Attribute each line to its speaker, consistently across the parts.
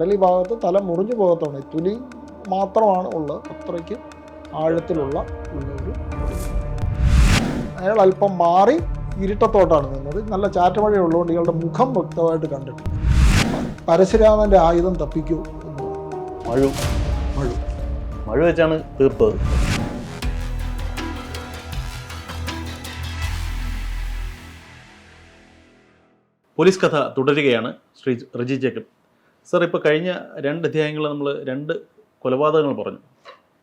Speaker 1: പെടലി ഭാഗത്ത് തല മുറിഞ്ഞു പോകത്താണ്. തുലി മാത്രമാണ് ഉള്ളത് അത്രയ്ക്ക് ആഴത്തിലുള്ള ഉള്ള ഒരു. അയാൾ അല്പം മാറി ഇരുട്ടത്തോട്ടാണ് നിന്നത്. നല്ല ചാറ്റമഴ ഉള്ളതുകൊണ്ട് ഇയാളുടെ മുഖം വ്യക്തമായിട്ട് കണ്ടിട്ട് പരശുരാമന്റെ ആയുധം തപ്പിക്കൂ എന്ന്
Speaker 2: മഴു.
Speaker 1: മഴു.
Speaker 2: മഴ വെച്ചാണ് തീർത്തത് പോലീസ് കഥ തുടരുകയാണ് ശ്രീ റിജി ജേക്കബ്. സർ ഇപ്പോൾ കഴിഞ്ഞ രണ്ട് അധ്യായങ്ങൾ നമ്മൾ രണ്ട് കൊലപാതകങ്ങൾ പറഞ്ഞു.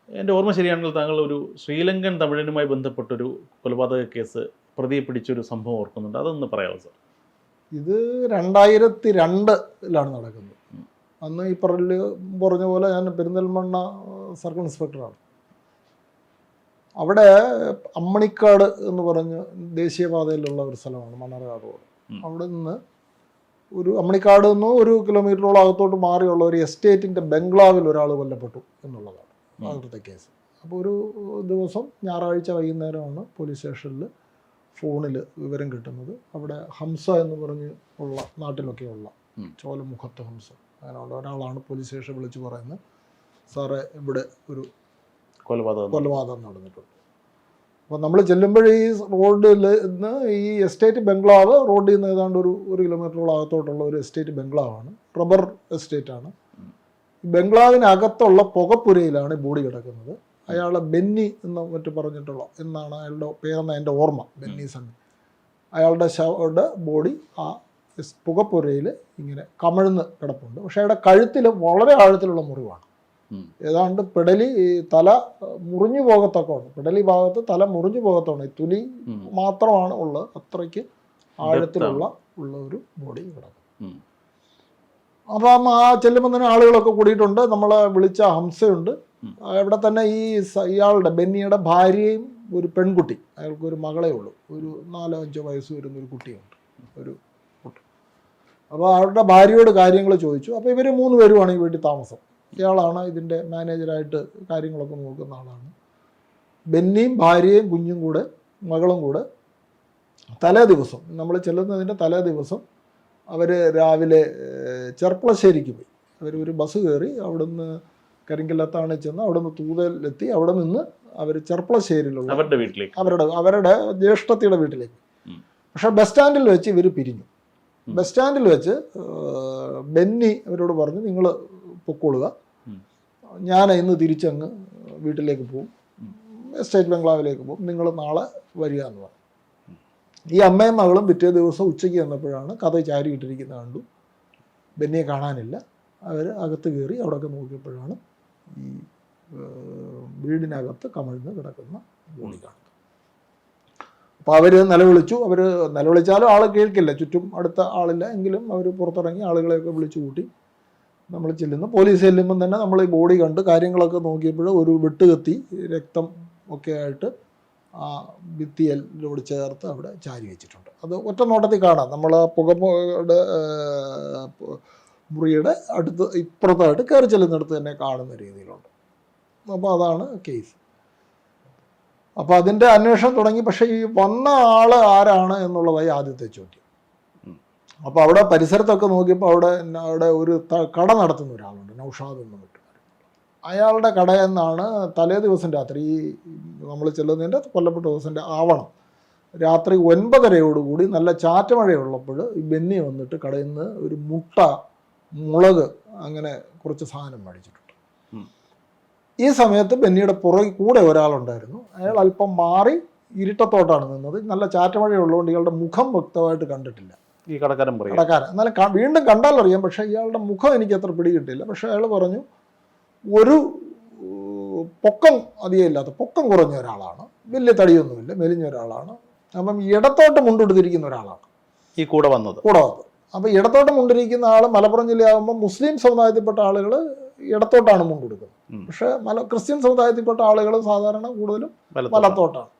Speaker 2: എന്റെ ഓർമ്മ ശരിയാണെങ്കിൽ താങ്കൾ ഒരു ശ്രീലങ്കൻ തമിഴനുമായി ബന്ധപ്പെട്ടൊരു കൊലപാതക കേസ് പ്രതിയെ പിടിച്ചൊരു സംഭവം ഓർക്കുന്നുണ്ട്. അതൊന്ന് പറയാമോ സർ?
Speaker 1: ഇത് രണ്ടായിരത്തി രണ്ടിലാണ് നടക്കുന്നത് അന്ന് ഈ പറഞ്ഞ പറഞ്ഞ പോലെ ഞാൻ പെരിന്തൽമണ്ണ സർക്കിൾ ഇൻസ്പെക്ടറാണ്. അവിടെ അമ്മണിക്കാട് എന്ന് പറഞ്ഞ് ദേശീയപാതയിലുള്ള ഒരു സ്ഥലമാണ് മണ്ണാർക്കാട് റോഡ്. അവിടെ നിന്ന് ഒരു അമ്മണിക്കാട് നിന്ന് ഒരു കിലോമീറ്ററോളം അകത്തോട്ട് മാറിയുള്ള ഒരു എസ്റ്റേറ്റിന്റെ ബംഗ്ലാവിൽ ഒരാൾ കൊല്ലപ്പെട്ടു എന്നുള്ളതാണ് ആദ്യത്തെ കേസ്. അപ്പോൾ ഒരു ദിവസം ഞായറാഴ്ച വൈകുന്നേരമാണ് പോലീസ് സ്റ്റേഷനിൽ ഫോണിൽ വിവരം കിട്ടുന്നത്. അവിടെ ഹംസ എന്ന് പറഞ്ഞ് ഉള്ള നാട്ടിലൊക്കെയുള്ള
Speaker 2: ഉള്ള
Speaker 1: ചോലമുഖത്ത് ഹംസ. അങ്ങനെയുള്ള ഒരാളാണ് പോലീസ് സ്റ്റേഷൻ വിളിച്ച് പറയുന്നത്. സാറേ ഇവിടെ ഒരു
Speaker 2: കൊലപാതകം
Speaker 1: കൊലപാതകം നടന്നിട്ടുണ്ട്. അപ്പോൾ നമ്മൾ ചെല്ലുമ്പോൾ ഈ റോഡിൽ നിന്ന് ഈ എസ്റ്റേറ്റ് ബംഗ്ലാവ് റോഡിൽ നിന്ന് ഏതാണ്ട് ഒരു ഒരു കിലോമീറ്ററോളം അകത്തോട്ടുള്ള ഒരു എസ്റ്റേറ്റ് ബംഗ്ലാവാണ്. റബ്ബർ എസ്റ്റേറ്റാണ്. ആണ് ബംഗ്ലാവിനകത്തുള്ള പുകപ്പുരയിലാണ് ഈ ബോഡി കിടക്കുന്നത്. അയാളെ ബെന്നി എന്ന് മറ്റു പറഞ്ഞിട്ടുള്ള എന്നാണ് അയാളുടെ പേരെന്ന എന്റെ ഓർമ്മ ബെന്നി സണ്ണി അയാളുടെ ശവയുടെ ബോഡി ആ പുകപ്പുരയിൽ ഇങ്ങനെ കമഴ്ന്ന് കിടപ്പുണ്ട്. പക്ഷേ അയാളുടെ കഴുത്തിൽ വളരെ ആഴത്തിലുള്ള മുറിവാണ്. ഏതാണ്ട് പെടലി തല മുറിഞ്ഞു പോകത്തക്കമാണ് പെടലി ഭാഗത്ത് തല മുറിഞ്ഞു പോകത്താണ് ഈ തുലി മാത്രമാണ് ഉള്ളത്. അത്രയ്ക്ക് ആഴത്തിലുള്ള ഉള്ള ഒരു ബോഡി കിടക്കും അപ്പം ആ ചെല്ലുമ്പോൾ തന്നെ ആളുകളൊക്കെ കൂടിയിട്ടുണ്ട്. നമ്മളെ വിളിച്ച ഹംസയുണ്ട്. ഇവിടെ തന്നെ ഈ ഇയാളുടെ ബെന്നിയുടെ ഭാര്യയും ഒരു പെൺകുട്ടി. അയാൾക്ക് ഒരു മകളേ ഉള്ളൂ. ഒരു നാലോ അഞ്ചോ വയസ്സ് വരുന്ന ഒരു കുട്ടിയുണ്ട്. ഒരു കുട്ടി. അപ്പോൾ അവരുടെ ഭാര്യയോട് കാര്യങ്ങൾ ചോദിച്ചു. അപ്പോൾ ഇവർ മൂന്ന് പേരുമാണ് ഈ വീട്ടിൽ താമസം. ഇയാളാണ് ഇതിന്റെ മാനേജറായിട്ട് കാര്യങ്ങളൊക്കെ നോക്കുന്ന ആളാണ് ബെന്നിയും ഭാര്യയും കുഞ്ഞും കൂടെ മകളും കൂടെ തലേ ദിവസം നമ്മൾ ചെല്ലുന്നതിന്റെ തലേ ദിവസം അവർ രാവിലെ ചെർപ്പളശ്ശേരിക്ക് പോയി അവർ ഒരു ബസ് കയറി അവിടുന്ന് കരിങ്കല്ലത്താണ് ചെന്ന് അവിടുന്ന് തൂതലെത്തി അവിടെ നിന്ന് അവർ ചെർപ്പളശ്ശേരിയിലുള്ള
Speaker 2: അവരുടെ വീട്ടിലേക്ക്
Speaker 1: അവരുടെ അവരുടെ ജ്യേഷ്ഠത്തിയുടെ വീട്ടിലേക്ക്. പക്ഷേ ബസ് സ്റ്റാൻഡിൽ വെച്ച് ഇവർ പിരിഞ്ഞു. ബസ് സ്റ്റാൻഡിൽ വെച്ച് ബെന്നി അവരോട് പറഞ്ഞു നിങ്ങൾ പൊക്കോളുക. ഞാൻ ഇന്ന് തിരിച്ചങ്ങ് വീട്ടിലേക്ക് പോകും
Speaker 2: എസ്റ്റേറ്റ്
Speaker 1: സ്റ്റേറ്റ് ബംഗ്ലാവിലേക്ക് പോകും നിങ്ങൾ നാളെ വരിക എന്ന് പറഞ്ഞു. ഈ അമ്മയും മകളും പിറ്റേ ദിവസം ഉച്ചയ്ക്ക് വന്നപ്പോഴാണ് കഥ ചാരിയിട്ടിരിക്കുന്ന കണ്ടു. ബെന്നിയെ കാണാനില്ല. അവർ അകത്ത് കയറി അവിടെയൊക്കെ നോക്കിയപ്പോഴാണ് ഈ വീടിനകത്ത് കമഴ്ന്ന് കിടക്കുന്ന ബോഡി കാണുന്നത്. അപ്പോൾ അവർ നിലവിളിച്ചു. അവർ നിലവിളിച്ചാലും ആൾ കേൾക്കില്ല. ചുറ്റും അടുത്ത ആളില്ല. എങ്കിലും അവർ പുറത്തിറങ്ങി ആളുകളെയൊക്കെ വിളിച്ചു കൂട്ടി നമ്മൾ ചെല്ലുന്നു. പോലീസ് ചെല്ലുമ്പം തന്നെ നമ്മൾ ഈ ബോഡി കണ്ട് കാര്യങ്ങളൊക്കെ നോക്കിയപ്പോൾ ഒരു വെട്ടുകത്തി രക്തം ഒക്കെ ആയിട്ട് ആ ഭിത്തിയിലോട് ചേർത്ത് അവിടെ ചാരി വെച്ചിട്ടുണ്ട്. അത് ഒറ്റ നോട്ടത്തിൽ കാണാം. നമ്മൾ ആ പുകയുടെ മുറിയുടെ അടുത്ത് ഇപ്പുറത്തായിട്ട് കയറി ചെല്ലുന്നിടത്ത് തന്നെ കാണുന്ന രീതിയിലുണ്ട്. അപ്പോൾ അതാണ് കേസ്. അപ്പോൾ അതിന്റെ അന്വേഷണം തുടങ്ങി. പക്ഷേ ഈ വന്ന ആൾ ആരാണ് എന്നുള്ളതായി ആദ്യത്തെ ചോദ്യം. അപ്പോൾ അവിടെ പരിസരത്തൊക്കെ നോക്കിയപ്പോൾ അവിടെ അവിടെ ഒരു കട നടത്തുന്ന ഒരാളുണ്ട് നൗഷാദ് എന്ന് മറ്റു അയാളുടെ കടയെന്നാണ് തലേ ദിവസം രാത്രി ഈ നമ്മൾ ചെല്ലുന്നതിന്റെ കൊല്ലപ്പെട്ട ദിവസത്തിന്റെ ആവണം. രാത്രി ഒൻപതരയോടുകൂടി നല്ല ചാറ്റമഴയുള്ളപ്പോൾ ഈ ബെന്നി വന്നിട്ട് കടയിൽ നിന്ന് ഒരു മുട്ട മുളക് അങ്ങനെ കുറച്ച് സാധനം മേടിച്ചിട്ടുണ്ട്. ഈ സമയത്ത് ബെന്നിയുടെ പുറകിൽ കൂടെ ഒരാളുണ്ടായിരുന്നു. അയാൾ അല്പം മാറി ഇരുട്ടത്തോട്ടാണ് നിന്നത്. നല്ല ചാറ്റമഴയുള്ളതുകൊണ്ട് ഇയാളുടെ മുഖം വ്യക്തമായിട്ട് കണ്ടിട്ടില്ല.
Speaker 2: ഈ കടക്കാരൻ പറയും
Speaker 1: കടക്കാരൻ. എന്നാലും വീണ്ടും കണ്ടാൽ അറിയാം പക്ഷേ ഇയാളുടെ മുഖം എനിക്ക് അത്ര പിടികിട്ടില്ല. പക്ഷേ അയാൾ പറഞ്ഞു ഒരു പൊക്കം അധികം ഇല്ലാത്ത പൊക്കം കുറഞ്ഞ ഒരാളാണ്. വലിയ തടിയൊന്നുമില്ല മെലിഞ്ഞ ഒരാളാണ്. അപ്പം ഇടത്തോട്ട് മുണ്ടെടുത്തിരിക്കുന്ന ഒരാളാണ്.
Speaker 2: ഈ കൂടെ വന്നത്.
Speaker 1: കൂടെ വന്നത്. അപ്പം ഇടത്തോട്ട് മുണ്ടിരിക്കുന്ന ആൾ മലപ്പുറം ജില്ലയാകുമ്പോൾ മുസ്ലിം സമുദായത്തിൽപ്പെട്ട ആളുകൾ ഇടത്തോട്ടാണ് മുണ്ടെടുക്കുന്നത്. പക്ഷേ മല ക്രിസ്ത്യൻ സമുദായത്തിൽപ്പെട്ട ആളുകൾ സാധാരണ കൂടുതലും
Speaker 2: വലത്തോട്ട്.
Speaker 1: വലത്തോട്ടാണ്.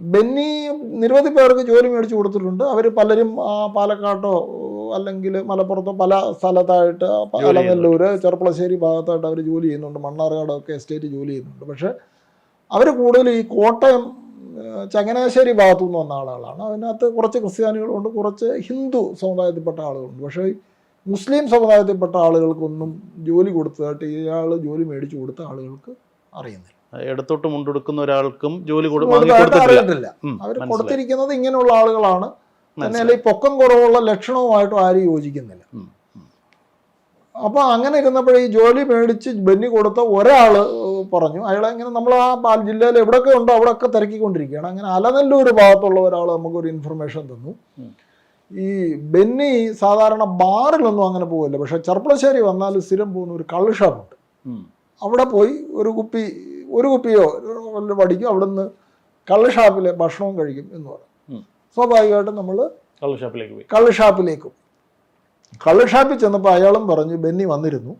Speaker 1: ബെന്നി നിരവധി പേർക്ക് ജോലി മേടിച്ചു കൊടുത്തിട്ടുണ്ട്. അവർ പലരും ആ, പാലക്കാട്ടോ അല്ലെങ്കിൽ മലപ്പുറത്തോ പല സ്ഥലത്തായിട്ട് പ- ചെറുപ്പളശ്ശേരി ഭാഗത്തായിട്ട് അവർ ജോലി ചെയ്യുന്നുണ്ട്. മണ്ണാർക്കാടൊക്കെ എസ്റ്റേറ്റ് ജോലി ചെയ്യുന്നുണ്ട്. പക്ഷേ അവർ കൂടുതൽ ഈ കോട്ടയം ചങ്ങനാശ്ശേരി ഭാഗത്തു നിന്ന് വന്ന ആളുകളാണ്. അതിനകത്ത് കുറച്ച് ക്രിസ്ത്യാനികളുണ്ട് കുറച്ച് ഹിന്ദു സമുദായത്തിൽപ്പെട്ട ആളുകളുണ്ട്. പക്ഷേ മുസ്ലിം സമുദായത്തിൽപ്പെട്ട ആളുകൾക്കൊന്നും ജോലി കൊടുത്തതായിട്ട് ഇയാൾ ജോലി മേടിച്ചു കൊടുത്ത ആളുകൾക്ക് അറിയുന്നില്ല.
Speaker 2: ഇടത്തോട്ട് മുണ്ടെടുക്കുന്ന ഒരാൾക്കും ജോലി കൊടുത്തിട്ടില്ല.
Speaker 1: അവർ കൊടുത്തിരിക്കുന്നത് ഇങ്ങനെയുള്ള ആളുകളാണ്. ഈ പൊക്കം കുറവുള്ള ലക്ഷണവുമായിട്ടും ആരും യോജിക്കുന്നില്ല. അപ്പോൾ അങ്ങനെ ഇരുന്നപ്പോൾ ഈ ജോലി മേടിച്ച് ബെന്നി കൊടുത്ത ഒരാൾ പറഞ്ഞു അയാളെ ഇങ്ങനെ നമ്മൾ ആ ജില്ലയിൽ എവിടെയൊക്കെ ഉണ്ടോ അവിടെയൊക്കെ തിരക്കിക്കൊണ്ടിരിക്കുകയാണ്. അങ്ങനെ അലനല്ലൂർ ഭാഗത്തുള്ള ഒരാൾ നമുക്കൊരു ഇൻഫർമേഷൻ തന്നു. ഈ ബെന്നി സാധാരണ ബാറിലൊന്നും അങ്ങനെ പോകില്ല പക്ഷെ ചെർപ്പളശ്ശേരി വന്നാൽ സ്ഥിരം പോകുന്ന ഒരു കള്ള് ഷാപ്പുണ്ട്. അവിടെ പോയി ഒരു കുപ്പി ഒരു കുപ്പിയോ വടിക്കും അവിടെ നിന്ന് കള്ളുഷാപ്പിലെ ഭക്ഷണവും കഴിക്കും എന്ന് പറയും. സ്വാഭാവികമായിട്ടും നമ്മൾ
Speaker 2: കള്ളുഷാപ്പിലേക്ക് പോയി.
Speaker 1: കള്ളുഷാപ്പിലേക്കും കള്ളുഷാപ്പിൽ കള്ള് ഷാപ്പിൽ ചെന്നപ്പോൾ അയാളും പറഞ്ഞു ബെന്നി വന്നിരുന്നു.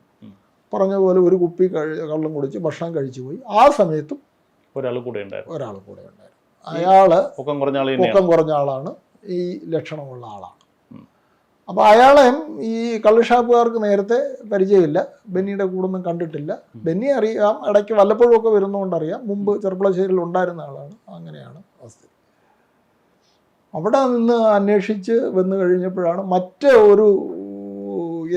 Speaker 2: പറഞ്ഞ
Speaker 1: പോലെ ഒരു കുപ്പി കഴി കള്ളും കുടിച്ച് ഭക്ഷണം കഴിച്ചു പോയി. ആ സമയത്തും
Speaker 2: ഒരാൾ കൂടെ ഉണ്ടായിരുന്നു.
Speaker 1: ഒരാൾ കൂടെ ഉണ്ടായിരുന്നു. അയാൾ
Speaker 2: പൊക്കം കുറഞ്ഞ
Speaker 1: ആളാണ്. ഈ ലക്ഷണമുള്ള ആളാണ്. അപ്പോൾ അയാളെ ഈ കള്ളുഷാപ്പുകാർക്ക് നേരത്തെ പരിചയമില്ല. ബെന്നിയുടെ കൂടൊന്നും കണ്ടിട്ടില്ല. ബെന്നി അറിയാം ഇടയ്ക്ക് വല്ലപ്പോഴും ഒക്കെ വരുന്നതുകൊണ്ടറിയാം മുമ്പ് ചെറുപ്പളശ്ശേരിയിൽ ഉണ്ടായിരുന്ന ആളാണ്. അങ്ങനെയാണ് അവസ്ഥ. അവിടെ നിന്ന് അന്വേഷിച്ച് വന്നു കഴിഞ്ഞപ്പോഴാണ് മറ്റേ ഒരു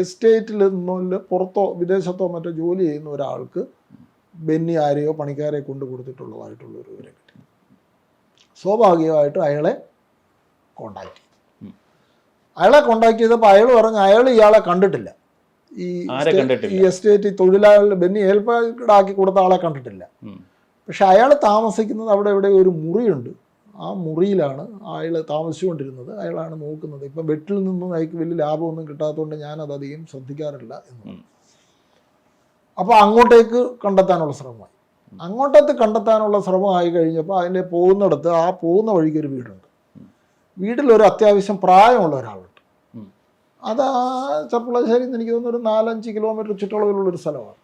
Speaker 1: എസ്റ്റേറ്റിൽ നിന്നോ പുറത്തോ വിദേശത്തോ മറ്റോ ജോലി ചെയ്യുന്ന ഒരാൾക്ക് ബെന്നി ആരെയോ പണിക്കാരെ കൊണ്ടു കൊടുത്തിട്ടുള്ളതായിട്ടുള്ള ഒരു വിവരം കിട്ടി. സ്വാഭാവികമായിട്ടും അയാളെ കോണ്ടാക്ട് ചെയ്തു. അയാളെ കോണ്ടാക്ട് ചെയ്തപ്പോൾ അയാൾ പറഞ്ഞു അയാൾ ഇയാളെ കണ്ടിട്ടില്ല. ഈ ഈ എസ്റ്റേറ്റ് തൊഴിലാളികൾ ബെന്നി ഏൽപ്പാടാക്കി കൊടുത്ത ആളെ കണ്ടിട്ടില്ല. പക്ഷെ അയാൾ താമസിക്കുന്നത് അവിടെ ഇവിടെ ഒരു മുറിയുണ്ട്. ആ മുറിയിലാണ് അയാൾ താമസിച്ചുകൊണ്ടിരുന്നത്. അയാളാണ് നോക്കുന്നത്. ഇപ്പം വെട്ടിൽ നിന്നും അയാൾക്ക് വലിയ ലാഭമൊന്നും കിട്ടാത്തതുകൊണ്ട് ഞാനത് അധികം ശ്രദ്ധിക്കാറില്ല എന്ന്. അപ്പോൾ അങ്ങോട്ടേക്ക് കണ്ടെത്താനുള്ള ശ്രമമായി. അങ്ങോട്ടേക്ക് കണ്ടെത്താനുള്ള ശ്രമമായി കഴിഞ്ഞപ്പോൾ അതിന്റെ പോകുന്നിടത്ത് ആ പോകുന്ന വഴിക്ക് ഒരു വീടുണ്ട്. വീട്ടിലൊരു അത്യാവശ്യം പ്രായമുള്ള ഒരാളുണ്ട്. അത് ആ ചെറുപ്പളശ്ശേരി എനിക്ക് തോന്നുന്നു ഒരു നാലഞ്ച് കിലോമീറ്റർ ചുറ്റളവിലുള്ളൊരു സ്ഥലമാണ്.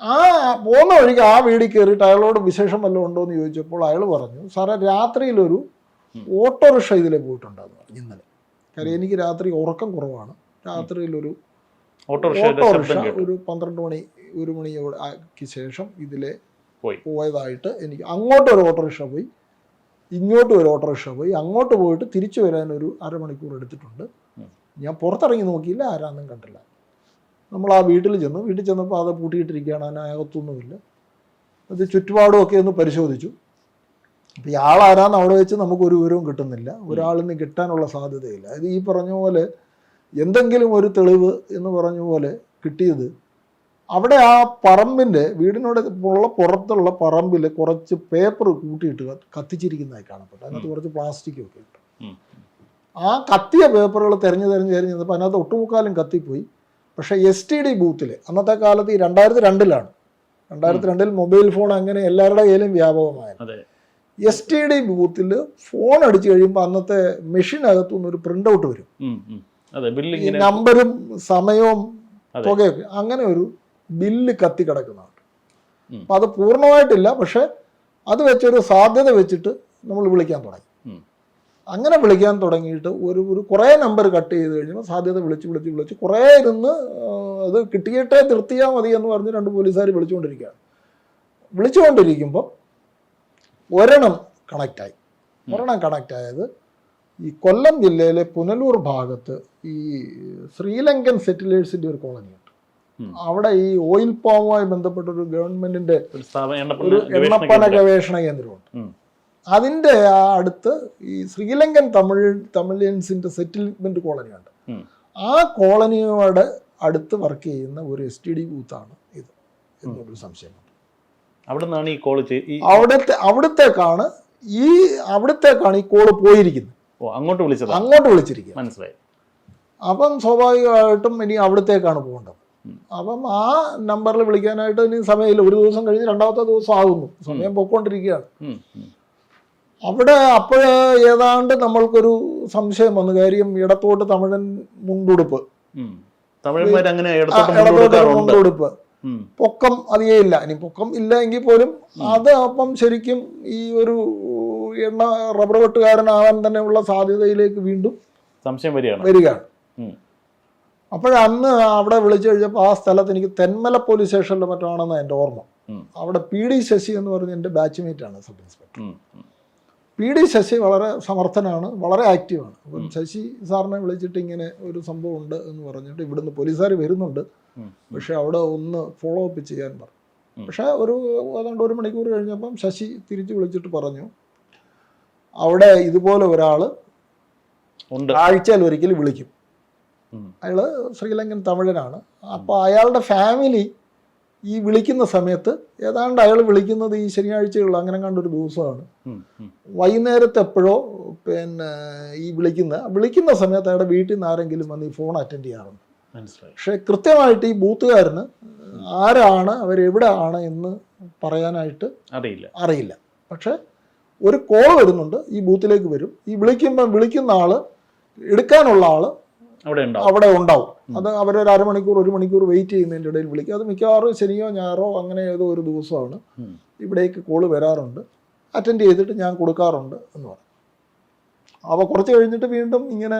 Speaker 1: ആ പോകുന്ന വഴിക്ക് ആ വീടി കയറിയിട്ട് അയാളോട് വിശേഷം വല്ലതും ഉണ്ടോ എന്ന് ചോദിച്ചപ്പോൾ അയാൾ പറഞ്ഞു സാറേ രാത്രിയിലൊരു. ഓട്ടോറിക്ഷ ഇതിലെ പോയിട്ടുണ്ടെന്ന് പറഞ്ഞു ഇന്നലെ. കാര്യം എനിക്ക് രാത്രി ഉറക്കം കുറവാണ്. രാത്രിയിലൊരു ഓട്ടോറിക്ഷ ഒരു പന്ത്രണ്ട് മണി ഒരു മണിക്ക് ശേഷം ഇതിലെ
Speaker 2: പോയി.
Speaker 1: പോയതായിട്ട് എനിക്ക് അങ്ങോട്ട് ഒരു ഓട്ടോറിക്ഷ പോയി. ഇങ്ങോട്ടും ഒരു ഓട്ടോറിക്ഷ പോയി അങ്ങോട്ട് പോയിട്ട് തിരിച്ചു വരാൻ ഒരു അരമണിക്കൂർ എടുത്തിട്ടുണ്ട്. ഞാൻ പുറത്തിറങ്ങി നോക്കിയില്ല ആരാന്നും കണ്ടില്ല. നമ്മൾ ആ വീട്ടിൽ ചെന്നു. വീട്ടിൽ ചെന്നപ്പോൾ അത് പൂട്ടിയിട്ടിരിക്കുകയാണ് അതിനകത്തൊന്നുമില്ല അത് ചുറ്റുപാടും ഒക്കെ ഒന്ന് പരിശോധിച്ചു. അപ്പോൾ ഇയാൾ ആരാന്ന് അവിടെ വെച്ച് നമുക്കൊരു വിവരവും കിട്ടുന്നില്ല. ഒരാളിന് കിട്ടാനുള്ള സാധ്യതയില്ല. അത് ഈ പറഞ്ഞ പോലെ എന്തെങ്കിലും ഒരു തെളിവ് എന്ന് പറഞ്ഞ പോലെ കിട്ടിയത് അവിടെ ആ പറമ്പിന്റെ വീടിനോട് ഉള്ള പുറത്തുള്ള പറമ്പിൽ കുറച്ച് പേപ്പർ കൂട്ടിയിട്ട് കത്തിച്ചിരിക്കുന്നതായി കാണപ്പെട്ടു. അതിനകത്ത് കുറച്ച് പ്ലാസ്റ്റിക്കും ഒക്കെ ഇട്ടു. ആ കത്തിയ പേപ്പറുകൾ തെരഞ്ഞു തെരഞ്ഞു തിരഞ്ഞ് ചെന്നപ്പോൾ അതിനകത്ത് ഒട്ടുമുക്കാലും കത്തിപ്പോയി. പക്ഷേ എസ് ടി ഡി ബൂത്തിൽ അന്നത്തെ കാലത്ത് ഈ രണ്ടായിരത്തി രണ്ടിലാണ്. രണ്ടായിരത്തി രണ്ടിൽ മൊബൈൽ ഫോൺ അങ്ങനെ എല്ലാവരുടെ കയ്യിലും വ്യാപകമായിരുന്നു. എസ് ടി ഡി ബൂത്തിൽ ഫോൺ അടിച്ചു കഴിയുമ്പോൾ അന്നത്തെ മെഷീനകത്തുനിന്ന് ഒരു പ്രിന്റ് ഔട്ട് വരും. നമ്പരും സമയവും. തുകയൊക്കെ അങ്ങനെ ഒരു ബില്ല് കത്തി കിടക്കുന്നതാണ്
Speaker 2: ഉം.
Speaker 1: അപ്പം അത് പൂർണമായിട്ടില്ല പക്ഷെ അത് വെച്ചൊരു സാധ്യത വെച്ചിട്ട് നമ്മൾ വിളിക്കാൻ തുടങ്ങി. അങ്ങനെ വിളിക്കാൻ തുടങ്ങിയിട്ട് ഒരു ഒരു കുറേ നമ്പർ കട്ട് ചെയ്ത് കഴിഞ്ഞപ്പോൾ സാധ്യത വിളിച്ച് വിളിച്ച് വിളിച്ച് കുറേ ഇരുന്ന് അത് കിട്ടിയിട്ടേ നിർത്തിയാൽ മതി എന്ന് പറഞ്ഞ് രണ്ട് പോലീസുകാർ വിളിച്ചുകൊണ്ടിരിക്കുകയാണ് വിളിച്ചുകൊണ്ടിരിക്കുമ്പോൾ ഒരെണ്ണം കണക്റ്റായി ഒരെണ്ണം കണക്റ്റായത് ഈ കൊല്ലം ജില്ലയിലെ പുനലൂർ ഭാഗത്ത് ഈ ശ്രീലങ്കൻ സെറ്റിലേഴ്സിന്റെ ഒരു കോളനിയുണ്ട്
Speaker 2: ഉം.
Speaker 1: അവിടെ ഈ ഓയിൽ പാമുമായി ബന്ധപ്പെട്ട ഒരു ഗവൺമെന്റിന്റെ
Speaker 2: ഒരു
Speaker 1: എണ്ണപ്പന ഗവേഷണ കേന്ദ്രമുണ്ട്. അതിന്റെ ആ അടുത്ത് ഈ ശ്രീലങ്കൻ തമിഴ് തമിഴിയൻസിന്റെ സെറ്റിൽമെന്റ് കോളനിയുണ്ട്. ആ കോളനിയോട് അടുത്ത് വർക്ക് ചെയ്യുന്ന ഒരു എസ് ടി ഡി ബൂത്താണ് ഇത് എന്നൊരു സംശയമുണ്ട്
Speaker 2: അവിടെ ഈ കോൾ
Speaker 1: അവിടുത്തെ അവിടത്തേക്കാണ് ഈ അവിടത്തേക്കാണ് ഈ കോൾ പോയിരിക്കുന്നത്.
Speaker 2: അങ്ങോട്ട് വിളിച്ചതാ?
Speaker 1: അങ്ങോട്ട് വിളിച്ചിരിക്കുക
Speaker 2: മനസ്സിലായി.
Speaker 1: അപ്പം സ്വാഭാവികമായിട്ടും ഇനി അവിടത്തേക്കാണ് പോകേണ്ടത്. അപ്പം ആ നമ്പറിൽ വിളിക്കാനായിട്ട് ഇനി സമയമില്ല. ഒരു ദിവസം കഴിഞ്ഞ് രണ്ടാമത്തെ ദിവസം ആകുന്നു. സമയം പൊയ്ക്കൊണ്ടിരിക്കുകയാണ്. അവിടെ അപ്പോഴ് ഏതാണ്ട് നമ്മൾക്കൊരു സംശയം വന്നു. കാര്യം ഇടത്തോട്ട് തമിഴൻ മുണ്ടുടുപ്പ്.
Speaker 2: ഇടത്തോട്ട്
Speaker 1: മുണ്ടുടുപ്പ്. പൊക്കം അധികം ഇല്ല. ഇനി പൊക്കം ഇല്ല എങ്കിൽ പോലും അത് അപ്പം ശരിക്കും ഈ ഒരു എണ്ണ റബ്ബർ വെട്ടുകാരനാവാൻ തന്നെയുള്ള സാധ്യതയിലേക്ക് വീണ്ടും
Speaker 2: സംശയം വരികയാണ്.
Speaker 1: വരികയാണ്. അപ്പോഴന്ന് അവിടെ വിളിച്ചു കഴിഞ്ഞപ്പോൾ ആ സ്ഥലത്ത് എനിക്ക് തെന്മല പോലീസ് സ്റ്റേഷനിൽ മറ്റോ ആണെന്ന് എന്റെ ഓർമ്മ. അവിടെ പി ഡി ശശി എന്ന് പറഞ്ഞ എന്റെ ബാച്ച്മേറ്റ് ആണ് sub inspector. P D Sasi വളരെ സമർത്ഥനാണ് വളരെ ആക്റ്റീവാണ് അപ്പം ശശി സാറിനെ വിളിച്ചിട്ട് ഇങ്ങനെ ഒരു സംഭവം ഉണ്ട് എന്ന് പറഞ്ഞിട്ട് ഇവിടുന്ന് പോലീസുകാർ വരുന്നുണ്ട്. പക്ഷെ അവിടെ ഒന്ന് ഫോളോ അപ്പ് ചെയ്യാൻ പറഞ്ഞു പക്ഷെ ഒരു ഏതാണ്ട് ഒരു മണിക്കൂർ കഴിഞ്ഞപ്പം ശശി തിരിച്ചു വിളിച്ചിട്ട് പറഞ്ഞു അവിടെ ഇതുപോലെ ഒരാൾ ആഴ്ചയിൽ ഒരിക്കൽ വിളിക്കും. അയാൾ ശ്രീലങ്കൻ തമിഴനാണ്. അപ്പോൾ അയാളുടെ ഫാമിലി ഈ വിളിക്കുന്ന സമയത്ത് ഏതാണ്ട് അയാൾ വിളിക്കുന്നത് ഈ ശനിയാഴ്ചയുള്ള അങ്ങനെ കണ്ടൊരു ദിവസമാണ്. വൈകുന്നേരത്തെ. എപ്പോഴോ പിന്നെ ഈ വിളിക്കുന്ന വിളിക്കുന്ന സമയത്ത് അയാളുടെ വീട്ടിൽ നിന്ന് ആരെങ്കിലും വന്ന് ഈ ഫോൺ അറ്റൻഡ് ചെയ്യാറുണ്ട്.
Speaker 2: മനസ്സിലായി.
Speaker 1: പക്ഷേ കൃത്യമായിട്ട് ഈ ബൂത്തുകാരന് ആരാണ് അവരെവിടെ ആണ് എന്ന് പറയാനായിട്ട്
Speaker 2: അറിയില്ല.
Speaker 1: അറിയില്ല. പക്ഷേ ഒരു കോൾ വരുന്നുണ്ട് ഈ ബൂത്തിലേക്ക് വരും. ഈ വിളിക്കുമ്പം വിളിക്കുന്ന ആൾ എടുക്കാനുള്ള ആൾ
Speaker 2: അവിടെ ഉണ്ടാവും.
Speaker 1: അവിടെ ഉണ്ടാവും. അത് അവരൊരു അരമണിക്കൂർ ഒരു മണിക്കൂർ വെയിറ്റ് ചെയ്യുന്നതിന്റെ ഇടയിൽ വിളിക്കും. അത് മിക്കവാറും ശനിയോ ഞായറോ അങ്ങനെ ഏതോ ഒരു ദിവസമാണ്. ഇവിടേക്ക് കോൾ വരാറുണ്ട്. അറ്റൻഡ് ചെയ്തിട്ട് ഞാൻ കൊടുക്കാറുണ്ട് എന്ന് പറഞ്ഞു അപ്പോൾ കുറച്ച് കഴിഞ്ഞിട്ട് വീണ്ടും ഇങ്ങനെ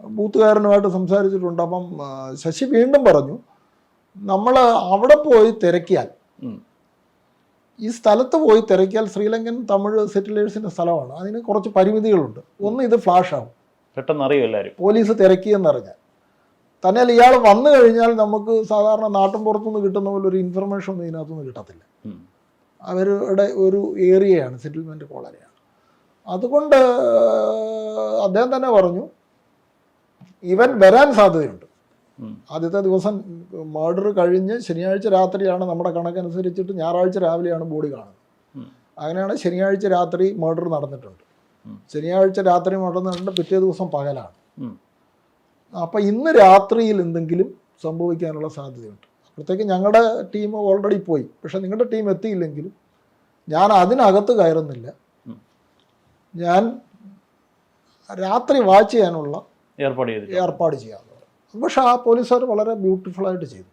Speaker 1: ബൂത്തുകാരനുമായിട്ട് സംസാരിച്ചിട്ടുണ്ട്. അപ്പം ശശി വീണ്ടും പറഞ്ഞു നമ്മൾ അവിടെ പോയി തിരക്കിയാൽ ഈ സ്ഥലത്ത് പോയി തിരക്കിയാൽ ശ്രീലങ്കൻ തമിഴ് സെറ്റിലേഴ്സിന്റെ സ്ഥലമാണ്. അതിന് കുറച്ച് പരിമിതികളുണ്ട്. ഒന്ന് ഇത് ഫ്ലാഷ് ആവും.
Speaker 2: പെട്ടെന്ന് അറിയും എല്ലാവരും.
Speaker 1: പോലീസ് തിരക്കിയെന്നറിഞ്ഞാൽ തന്നെയല്ല ഇയാൾ വന്നു കഴിഞ്ഞാൽ നമുക്ക് സാധാരണ നാട്ടിൻ പുറത്തുനിന്ന് കിട്ടുന്ന പോലെ ഒരു ഇൻഫർമേഷൻ ഒന്നും ഇതിനകത്തുനിന്ന് കിട്ടത്തില്ല. അവരുടെ ഒരു ഏരിയയാണ് സെറ്റിൽമെന്റ് കോളനിയാണ്. അതുകൊണ്ട് അദ്ദേഹം തന്നെ പറഞ്ഞു ഇവൻ വരാൻ സാധ്യതയുണ്ട്. ആദ്യത്തെ ദിവസം മർഡർ കഴിഞ്ഞ് ശനിയാഴ്ച രാത്രിയാണ് നമ്മുടെ കണക്കനുസരിച്ചിട്ട് ഞായറാഴ്ച രാവിലെയാണ് ബോഡി കാണുന്നത്. അങ്ങനെയാണ് ശനിയാഴ്ച രാത്രി മർഡർ നടന്നിട്ടുണ്ട്. ശനിയാഴ്ച രാത്രി നടന്നിട്ട് പിറ്റേ ദിവസം പകലാണ്. അപ്പം ഇന്ന് രാത്രിയിൽ എന്തെങ്കിലും സംഭവിക്കാനുള്ള സാധ്യതയുണ്ട്. അപ്പോഴത്തേക്ക് ഞങ്ങളുടെ ടീം ഓൾറെഡി പോയി. പക്ഷെ നിങ്ങളുടെ ടീം എത്തിയില്ലെങ്കിലും ഞാൻ അതിനകത്ത് കയറുന്നില്ല. ഞാൻ രാത്രി വാച്ച് ചെയ്യാനുള്ള
Speaker 2: ഏർപ്പാട്
Speaker 1: ഏർപ്പാട് ചെയ്യാറുള്ളത് പക്ഷെ ആ പോലീസുകാർ വളരെ ബ്യൂട്ടിഫുൾ ആയിട്ട് ചെയ്തു.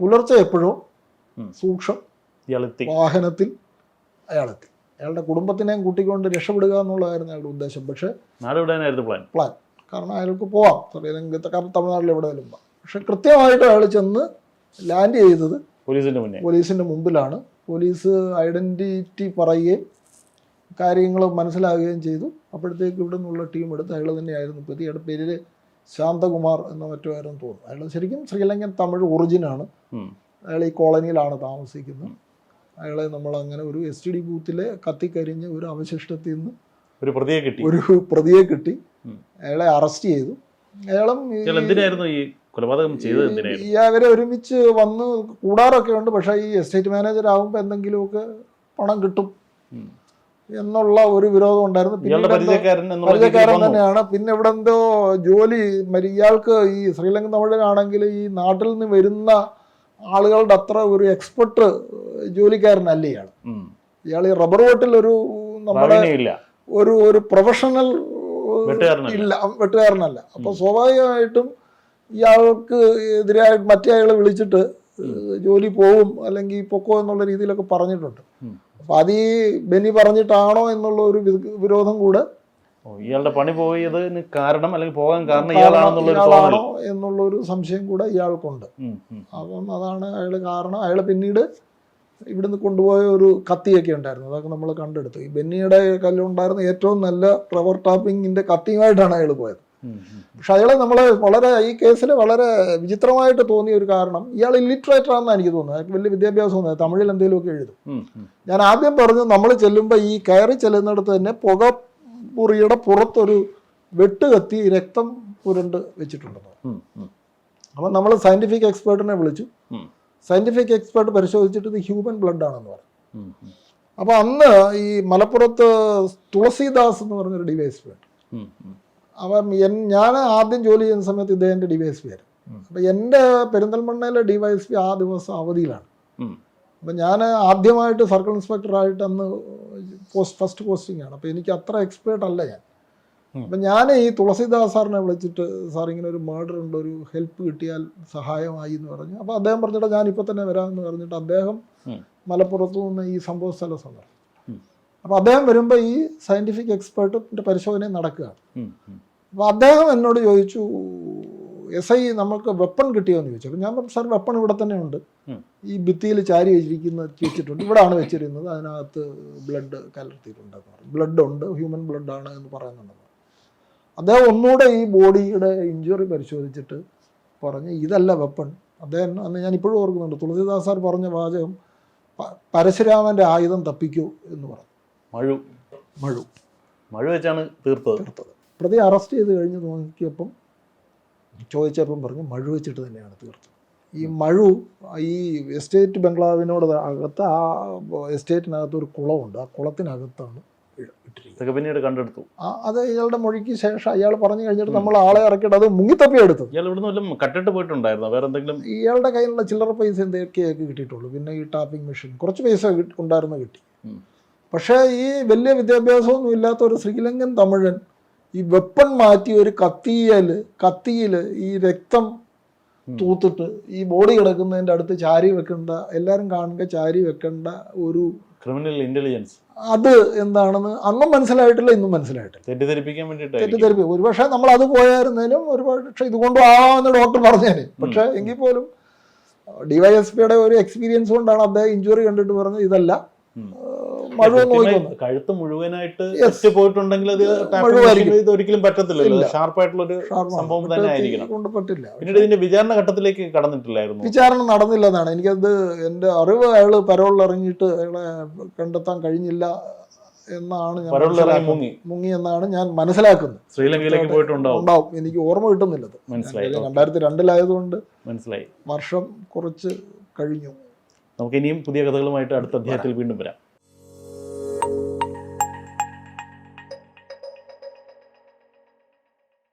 Speaker 1: പുലർച്ചെ എപ്പോഴും. സൂക്ഷം വാഹനത്തിൽ അയാളെത്തി. അയാളുടെ കുടുംബത്തിനെയും കൂട്ടിക്കൊണ്ട് രക്ഷപ്പെടുക എന്നുള്ളതായിരുന്നു അയാളുടെ ഉദ്ദേശം. പക്ഷേ
Speaker 2: പ്ലാൻ
Speaker 1: പ്ലാൻ കാരണം അയാൾക്ക് പോവാം. കാരണം തമിഴ്നാട്ടിൽ എവിടെയെങ്കിലും പക്ഷെ കൃത്യമായിട്ട് അയാൾ ചെന്ന് ലാൻഡ് ചെയ്തത്
Speaker 2: പോലീസിന്റെ മുന്നേ
Speaker 1: പോലീസിന്റെ മുമ്പിലാണ്. പോലീസ് ഐഡന്റിറ്റി പറയുകയും കാര്യങ്ങൾ മനസ്സിലാകുകയും ചെയ്തു. അപ്പോഴത്തേക്ക് ഇവിടെ നിന്നുള്ള ടീം എടുത്ത് അയാൾ തന്നെയായിരുന്നു. പ്രതി അയാളുടെ പേര് ശാന്തകുമാർ എന്ന മറ്റോ ആയിരുന്നു തോന്നുന്നു അയാൾ ശരിക്കും ശ്രീലങ്കൻ തമിഴ് ഒറിജിനാണ്. അയാൾ ഈ കോളനിയിലാണ് താമസിക്കുന്നത്. അയാളെ നമ്മൾ അങ്ങനെ ഒരു എസ് ടി ഡി ബൂത്തിലെ കത്തിക്കരിഞ്ഞ ഒരു അവശിഷ്ടത്തിൽ നിന്ന്
Speaker 2: ഒരു പ്രതിയെ കിട്ടി.
Speaker 1: ഒരു പ്രതിയെ കിട്ടി. അയാളെ അറസ്റ്റ് ചെയ്തു. അയാളും
Speaker 2: എന്തിനായിരുന്നു ഈ കൊലപാതകം ചെയ്തത്
Speaker 1: അവരെ ഒരുമിച്ച് വന്ന് കൂടാറൊക്കെ ഉണ്ട്. പക്ഷേ ഈ എസ്റ്റേറ്റ് മാനേജർ ആകുമ്പോൾ എന്തെങ്കിലുമൊക്കെ പണം കിട്ടും എന്നുള്ള ഒരു വിരോധം ഉണ്ടായിരുന്നു. പിന്നെ
Speaker 2: പരിചയക്കാരൻ
Speaker 1: തന്നെയാണ്. പിന്നെ ഇവിടെ എന്തോ ജോലി ഇയാൾക്ക് ഈ ശ്രീലങ്കൻ തമിഴനാണെങ്കിൽ ഈ നാട്ടിൽ നിന്ന് വരുന്ന ആളുകളുടെ അത്ര ഒരു എക്സ്പെർട്ട് ജോലിക്കാരനല്ല ഇയാൾ. ഇയാൾ ഈ റബ്ബർ വെട്ടിൽ ഒരു നമ്മുടെ ഒരു ഒരു പ്രൊഫഷണൽ ഇല്ല വെട്ടുകാരനല്ല. അപ്പൊ സ്വാഭാവികമായിട്ടും ഇയാൾക്ക് എതിരായിട്ട് മറ്റേ അയാളെ വിളിച്ചിട്ട് ജോലി പോവും അല്ലെങ്കിൽ പൊക്കോ എന്നുള്ള രീതിയിലൊക്കെ പറഞ്ഞിട്ടുണ്ട്. അപ്പൊ അത് ഈ ബെനി പറഞ്ഞിട്ടാണോ എന്നുള്ള ഒരു വിരോധം കൂടെ
Speaker 2: ഇയാളുടെ പണി പോയതിന് കാരണം അല്ലെങ്കിൽ പോകാൻ കാരണം
Speaker 1: ഇയാളാണോ എന്നുള്ള ഒരു സംശയം കൂടെ ഇയാൾക്കുണ്ട്. അപ്പം അതാണ് അയാൾ കാരണം. അയാൾ പിന്നീട് ഇവിടുന്ന് കൊണ്ടുപോയ ഒരു കത്തിയൊക്കെ ഉണ്ടായിരുന്നു അതൊക്കെ നമ്മൾ കണ്ടെടുത്തു ഈ ബെന്നിയുടെ കല്ലുണ്ടായിരുന്ന ഏറ്റവും നല്ല റബ്ബർ ടാപ്പിങ്ങിന്റെ കത്തിയുമായിട്ടാണ് അയാൾ പോയത്. പക്ഷെ അയാളെ നമ്മൾ വളരെ ഈ കേസിൽ വളരെ വിചിത്രമായിട്ട് തോന്നിയ ഒരു കാരണം ഇയാൾ ഇല്ലിറ്ററേറ്റർ ആണെന്ന് എനിക്ക് തോന്നുന്നത് അയാൾക്ക് വലിയ വിദ്യാഭ്യാസം ഒന്നും തമിഴിൽ എന്തെങ്കിലുമൊക്കെ എഴുതും. ഞാൻ ആദ്യം പറഞ്ഞു നമ്മൾ ചെല്ലുമ്പോൾ ഈ കയറി ചെല്ലുന്നിടത്ത് തന്നെ പുക മുറിയുടെ പുറത്തൊരു വെട്ടുകത്തി രക്തം പുരണ്ട് വെച്ചിട്ടുണ്ടെന്ന്. അപ്പം നമ്മൾ സയന്റിഫിക് എക്സ്പേർട്ടിനെ വിളിച്ചു. സയന്റിഫിക് എക്സ്പേർട്ട് പരിശോധിച്ചിട്ട് ഇത് ഹ്യൂമൻ ബ്ലഡ് ആണെന്ന് പറഞ്ഞു. അപ്പോൾ അന്ന് ഈ മലപ്പുറത്ത് തുളസിദാസ് എന്ന് പറഞ്ഞൊരു ഡിവൈസ്
Speaker 2: എസ് പി.
Speaker 1: അപ്പം എൻ ഞാൻ ആദ്യം ജോലി ചെയ്യുന്ന സമയത്ത് ഇദ്ദേഹത്തിന്റെ എസ് പി ആയിരുന്നു. അപ്പം എന്റെ പെരിന്തൽമണ്ണയിലെ എസ് പി ആ ദിവസം അവധിയിലാണ്. അപ്പം ഞാൻ ആദ്യമായിട്ട് സർക്കിൾ ഇൻസ്പെക്ടറായിട്ട് അന്ന് പോസ്റ്റ് ഫസ്റ്റ് പോസ്റ്റിംഗ് ആണ് അപ്പോൾ എനിക്ക് അത്ര എക്സ്പേർട്ട് അല്ല ഞാൻ. അപ്പം ഞാൻ ഈ തുളസിദാസ് സാറിനെ വിളിച്ചിട്ട് സാർ ഇങ്ങനെ ഒരു മർഡർ ഉണ്ട് ഒരു ഹെൽപ്പ് കിട്ടിയാൽ സഹായമായി എന്ന് പറഞ്ഞു. അപ്പോൾ അദ്ദേഹം പറഞ്ഞിട്ട് ഞാൻ ഇപ്പോൾ തന്നെ വരാമെന്ന് പറഞ്ഞിട്ട് അദ്ദേഹം മലപ്പുറത്തു നിന്ന് ഈ സംഭവ സ്ഥലം സന്ദർശിച്ചു.
Speaker 2: അപ്പം
Speaker 1: അപ്പോൾ അദ്ദേഹം വരുമ്പോൾ ഈ സയന്റിഫിക് എക്സ്പേർട്ടിന്റെ പരിശോധന നടക്കുകയാണ്. അപ്പോൾ അദ്ദേഹം എന്നോട് ചോദിച്ചു എസ് ഐ നമുക്ക് വെപ്പൺ കിട്ടിയോ? എന്ന് ചോദിച്ചു. അപ്പോൾ ഞാൻ പറഞ്ഞു സാർ വെപ്പൺ ഇവിടെ തന്നെ ഉണ്ട്. ഈ ഭിത്തിയിൽ ചാരി വെച്ചിരിക്കുന്ന വെച്ചിട്ടുണ്ട്. ഇവിടാണ് വെച്ചിരുന്നത്. അതിനകത്ത് ബ്ലഡ് കലർത്തിയിട്ടുണ്ടെന്ന് പറഞ്ഞു. ബ്ലഡ് ഉണ്ട് ഹ്യൂമൻ ബ്ലഡ് ആണ് എന്ന് പറയുന്നുണ്ടെന്ന് അദ്ദേഹം ഒന്നുകൂടെ ഈ ബോഡിയുടെ ഇഞ്ചുറി പരിശോധിച്ചിട്ട് പറഞ്ഞ് ഇതല്ല വെപ്പൺ അദ്ദേഹം അന്ന് ഞാൻ ഇപ്പോഴും ഓർക്കുന്നുണ്ട് തുളസിദാസ് സാർ പറഞ്ഞ വാചകം പരശുരാമന്റെ ആയുധം തപ്പിക്കൂ എന്ന് പറഞ്ഞു.
Speaker 2: മഴു.
Speaker 1: മഴു.
Speaker 2: മഴു വെച്ചാണ് തീർത്തത്.
Speaker 1: തീർത്തത്. പ്രതി അറസ്റ്റ് ചെയ്ത് കഴിഞ്ഞ് നോക്കിയപ്പം ചോദിച്ചപ്പം പറഞ്ഞു മഴു വെച്ചിട്ട് തന്നെയാണ് തീർത്തത്. ഈ മഴു ഈ എസ്റ്റേറ്റ് ബംഗ്ലാവിനോട് അകത്ത് ആ എസ്റ്റേറ്റിനകത്ത് ഒരു കുളമുണ്ട് ആ കുളത്തിനകത്താണ്
Speaker 2: ഇതൊക്കെ പിന്നീട് കണ്ടെടുത്തു.
Speaker 1: ആ അത് ഇയാളുടെ മൊഴിക്ക് ശേഷം അയാൾ പറഞ്ഞു കഴിഞ്ഞിട്ട് നമ്മൾ ആളെ ഇറക്കിയിട്ട് അത് മുങ്ങിത്തപ്പി എടുത്തു.
Speaker 2: ഇയാൾ ഇവിടുന്ന് വല്ലതും കട്ടിട്ട് പോയിട്ടുണ്ടായിരുന്നോ? വേറെ എന്തെങ്കിലും?
Speaker 1: ഇയാളുടെ കയ്യിലുള്ള ചില്ലറ പൈസ എന്തൊക്കെയൊക്കെ കിട്ടിയിട്ടുള്ളൂ. പിന്നെ ഈ ടാപ്പിംഗ് മെഷീൻ കുറച്ച് പൈസ ഉണ്ടായിരുന്നു കിട്ടി. പക്ഷേ ഈ വലിയ വിദ്യാഭ്യാസമൊന്നും ഇല്ലാത്ത ഒരു ശ്രീലങ്കൻ തമിഴൻ ഈ വെപ്പൺ മാറ്റി ഒരു കത്തിയൽ കത്തിയിൽ ഈ രക്തം. തൂത്തിട്ട് ഈ ബോഡി കിടക്കുന്നതിന്റെ അടുത്ത് ചാരി വെക്കേണ്ട എല്ലാവരും കാണുക ചാരി വെക്കേണ്ട ഒരു
Speaker 2: ക്രിമിനൽ ഇന്റലിജൻസ്.
Speaker 1: അത് എന്താണെന്ന് അന്നും മനസ്സിലായിട്ടില്ല ഇന്നും മനസ്സിലായിട്ടില്ല.
Speaker 2: തെറ്റിദ്ധരിപ്പിക്കാൻ വേണ്ടിയിട്ടായിരിക്കും.
Speaker 1: തെറ്റിദ്ധരിപ്പിക്കും ഒരുപക്ഷെ നമ്മൾ അത് പോയായിരുന്നേലും ഒരുപക്ഷെ ഇതുകൊണ്ട് ആന്ന് ഡോക്ടർ പറഞ്ഞേനെ. പക്ഷേ എങ്കിൽ പോലും ഡിവൈഎസ്പിയുടെ ഒരു എക്സ്പീരിയൻസ് കൊണ്ടാണ് അദ്ദേഹം ഇഞ്ചുറി കണ്ടിട്ട് പറഞ്ഞത് ഇതല്ല.
Speaker 2: ഉം.
Speaker 1: മഴ
Speaker 2: കഴുത്ത് മുഴുവനായിട്ട്. പോയിട്ടുണ്ടെങ്കിൽ അത് ഒരിക്കലും പറ്റത്തില്ലല്ലോ. ഷാർപ്പായിട്ടുള്ള ഒരു സംഭവം തന്നെ ആയിരിക്കണം.
Speaker 1: പറ്റില്ല.
Speaker 2: പിന്നീട് ഇതിന്റെ വിചാരണ ഘട്ടത്തിലേക്ക് കടന്നിട്ടില്ലായിരുന്നു.
Speaker 1: വിചാരണ നടന്നില്ലെന്നാണ്. എനിക്കത് എന്റെ അറിവ് അയാൾ പരോളിൽ ഇറങ്ങിയിട്ട് അയാളെ കണ്ടെത്താൻ കഴിഞ്ഞില്ല എന്നാണ് ഞാൻ
Speaker 2: മുങ്ങി.
Speaker 1: എന്നാണ് ഞാൻ മനസ്സിലാക്കുന്നത്.
Speaker 2: ശ്രീലങ്കയിലേക്ക് പോയിട്ടുണ്ടാവും.
Speaker 1: ഉണ്ടാവും. എനിക്ക് ഓർമ്മ കിട്ടുന്നില്ല
Speaker 2: മനസ്സിലായി.
Speaker 1: രണ്ടായിരത്തി രണ്ടിലായതുകൊണ്ട്
Speaker 2: മനസ്സിലായി.
Speaker 1: വർഷം കുറച്ച് കഴിഞ്ഞു.
Speaker 2: നമുക്ക് ഇനിയും പുതിയ കഥകളുമായിട്ട് അടുത്ത അധ്യായത്തിൽ വീണ്ടും വരാം.